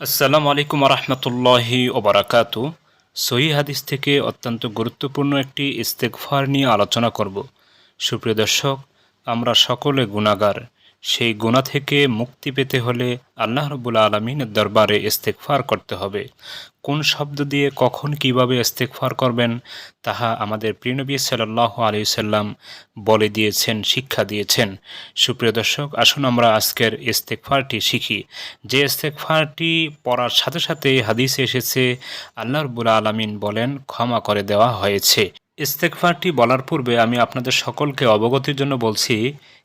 আসসালামু আলাইকুম রহমতুল্লাহি ওবরাকাতু। সহি হাদিস থেকে অত্যন্ত গুরুত্বপূর্ণ একটি ইস্তেকফার নিয়ে আলোচনা করব। সুপ্রিয় দর্শক, আমরা সকলে গুণাগার সেই গুণা থেকে মুক্তি পেতে হলে আল্লাহ রবুল আলমিনের দরবারে ইস্তেকফার করতে হবে। কোন শব্দ দিয়ে কখন কীভাবে ইস্তেকফার করবেন, তাহা আমাদের প্রিয়নবী সাল্লাহ আলি সাল্লাম বলে দিয়েছেন, শিক্ষা দিয়েছেন। সুপ্রিয় দর্শক, আসুন আমরা আজকের ইস্তেকফারটি শিখি। যে ইস্তেকফারটি পড়ার সাথে সাথে হাদিসে এসেছে, আল্লাহ রবুল আলমিন বলেন, ক্ষমা করে দেওয়া হয়েছে। ইস্তেকফারটি বলার পূর্বে আমি আপনাদের সকলকে অবগতির জন্য বলছি,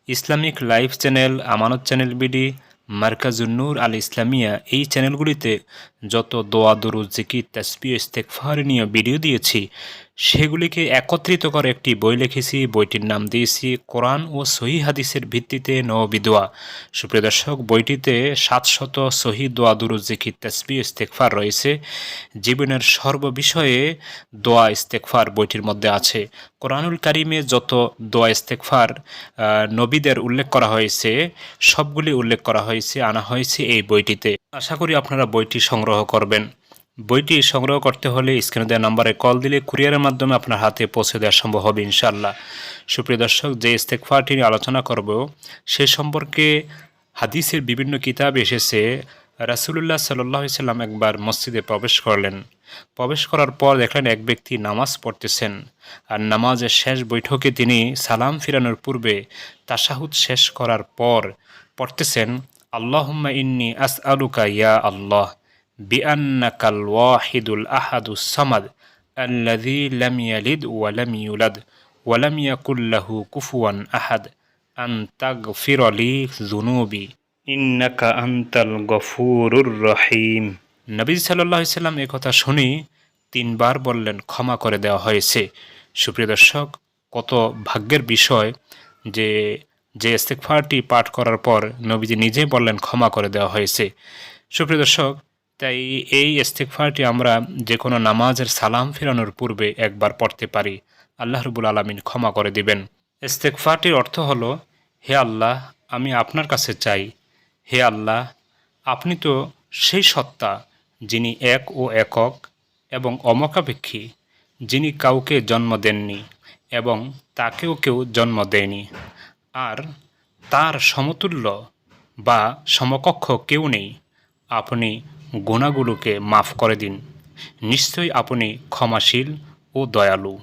Islamic life channel, Amanat channel BD Markazunnur Al Islamia, এই চ্যানেলগুলিতে যত দোয়া দরুজ জিকি তাসপি ইস্তেকফার নিয়ে ভিডিও দিয়েছি। সেগুলিকে একত্রিত করে একটি বই লিখেছি, বইটির নাম দিয়েছি, কোরআন ও সহি হাদিসের ভিত্তিতে নবী দোয়া সুপ্রিয় দর্শক, বইটিতে সাতশত সহি দোয়া দুরুদ জিকির, তাসবি ইস্তেকফার রয়েছে। জীবনের সর্ববিষয়ে দোয়া ইস্তেকফার বইটির মধ্যে আছে। কোরআনুল কারিমে যত দোয়া ইস্তেকফার নবীদের উল্লেখ করা হয়েছে, সবগুলি উল্লেখ করা হয়েছে, আনা হয়েছে এই বইটিতে। আশা করি আপনারা বইটি সংগ্রহ করবেন। বইটি সংগ্রহ করতে হলে স্ক্রিনে দেওয়া নাম্বারে কল দিলে কুরিয়ারের মাধ্যমে আপনার হাতে পৌঁছে দেওয়া সম্ভব হবে ইনশাল্লাহ সুপ্রিয় দর্শক, যে ইস্তেকফারটি নিয়ে আলোচনা করব, সে সম্পর্কে হাদিসের বিভিন্ন কিতাব এসেছে। রাসুলুল্লাহ সাল্লাম একবার মসজিদে প্রবেশ করলেন। প্রবেশ করার পর দেখলেন এক ব্যক্তি নামাজ পড়তেছেন। আর নামাজের শেষ বৈঠকে তিনি সালাম ফিরানোর পূর্বে তাসাহুদ শেষ করার পর পড়তেছেন, আল্লাহম্মা ইন্নি আস আলুকা ইয়া আল্লাহ। বিআন্নাকাল ওয়াহিদুল আহাদুস সামাদ আল্লাযী লাম ইয়ালিদ ওয়া লাম কুফুয়ান আহাদ আন তাগফির লি যুনুবি ইন্নাকা আনতাল গফুরুর রহিম নবী সাল্লাল্লাহু আলাইহি সাল্লাম এই কথা শুনি তিনবার বললেন ক্ষমা করে দেওয়া হয়েছে। সুপ্রিয় দর্শক কত ভাগ্যের বিষয় যে যে ইস্তেকফারটি পাঠ করার পর নবীজি নিজে বললেন ক্ষমা করে দেওয়া হয়েছে। সুপ্রিয় দর্শক তাই এই ইস্তেকফারটি আমরা যে কোনো নামাজের সালাম ফেরানোর পূর্বে একবার পড়তে পারি। আল্লাহ রবুল আলমিন ক্ষমা করে দিবেন। ইস্তেকফারটির অর্থ হলো, হে আল্লাহ, আমি আপনার কাছে চাই। হে আল্লাহ, আপনি তো সেই সত্তা যিনি এক ও একক এবং অমকাপেক্ষী, যিনি কাউকে জন্ম দেননি এবং তাকেও কেউ জন্ম দেয়নি। আর তার সমতুল্য বা সমকক্ষ কেউ নেই। আপনি গুণাগুলোকে মাফ করে দিন। নিশ্চয়ই আপনি ক্ষমাশীল ও দয়ালু।